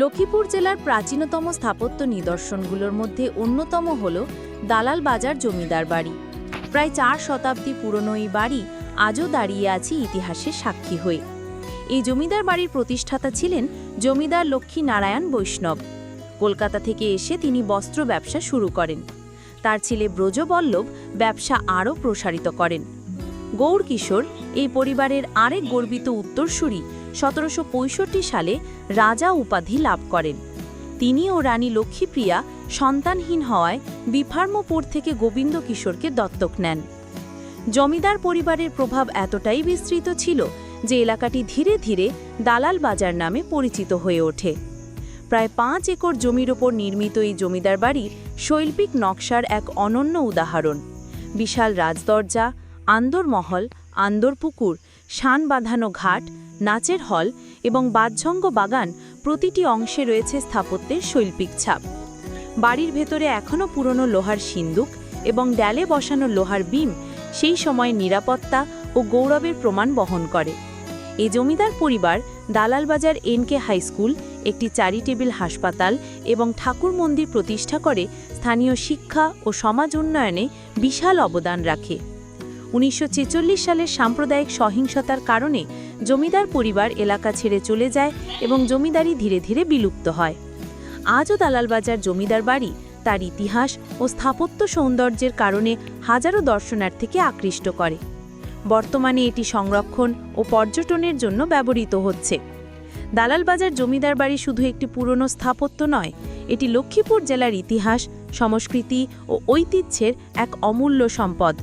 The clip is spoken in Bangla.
লক্ষ্মীপুর জেলার প্রাচীনতম স্থাপত্য নিদর্শনগুলোর মধ্যে অন্যতম হল দালাল বাজার জমিদার বাড়ি। প্রায় চার শতাব্দী পুরনো এই বাড়ি আজও দাঁড়িয়ে আছে ইতিহাসের সাক্ষী হয়ে। এই জমিদার বাড়ির প্রতিষ্ঠাতা ছিলেন জমিদার লক্ষ্মী নারায়ণ বৈষ্ণব। কলকাতা থেকে এসে তিনি বস্ত্র ব্যবসা শুরু করেন। তার ছেলে ব্রজবল্লভ ব্যবসা আরও প্রসারিত করেন। গৌর কিশোর এই পরিবারের আরেক গর্বিত উত্তরসূরি সতেরোশো পঁয়ষট্টি সালে রাজা উপাধি লাভ করেন। তিনি ও রানী লক্ষ্মীপ্রিয়া সন্তানহীন হওয়ায় বিফার্মপুর থেকে গোবিন্দ কিশোরকে দত্তক নেন। জমিদার পরিবারের প্রভাব এতটাই বিস্তৃত ছিল যে এলাকাটি ধীরে ধীরে দালাল বাজার নামে পরিচিত হয়ে ওঠে। প্রায় পাঁচ একর জমির ওপর নির্মিত এই জমিদার বাড়ি শৈল্পিক নকশার এক অনন্য উদাহরণ। বিশাল রাজদরজা, আন্দরমহল আন্দরপুকুর শান বাঁধানো ঘাট, নাচের হল এবং বাদঝঙ্গ বাগান প্রতিটি অংশে রয়েছে স্থাপত্যের শৈল্পিক ছাপ। বাড়ির ভেতরে এখনও পুরনো লোহার সিন্দুক এবং ড্যালে বসানো লোহার বিম সেই সময় নিরাপত্তা ও গৌরবের প্রমাণ বহন করে। এ জমিদার পরিবার দালালবাজার এনকে হাই স্কুল, একটি চ্যারিটেবল হাসপাতাল এবং ঠাকুর মন্দির প্রতিষ্ঠা করে স্থানীয় শিক্ষা ও সমাজ উন্নয়নে বিশাল অবদান রাখে। উনিশশো ছেচল্লিশ সালের সাম্প্রদায়িক সহিংসতার কারণে জমিদার পরিবার এলাকা ছেড়ে চলে যায় এবং জমিদারি ধীরে ধীরে বিলুপ্ত হয়। আজও দালালবাজার জমিদার বাড়ি, তার ইতিহাস ও স্থাপত্য সৌন্দর্যের কারণে হাজারো দর্শনার্থীকে আকৃষ্ট করে। বর্তমানে এটি সংরক্ষণ ও পর্যটনের জন্য ব্যবহৃত হচ্ছে। দালালবাজার জমিদার বাড়ি শুধু একটি পুরনো স্থাপত্য নয়, এটি লক্ষ্মীপুর জেলার ইতিহাস, সংস্কৃতি ও ঐতিহ্যের এক অমূল্য সম্পদ।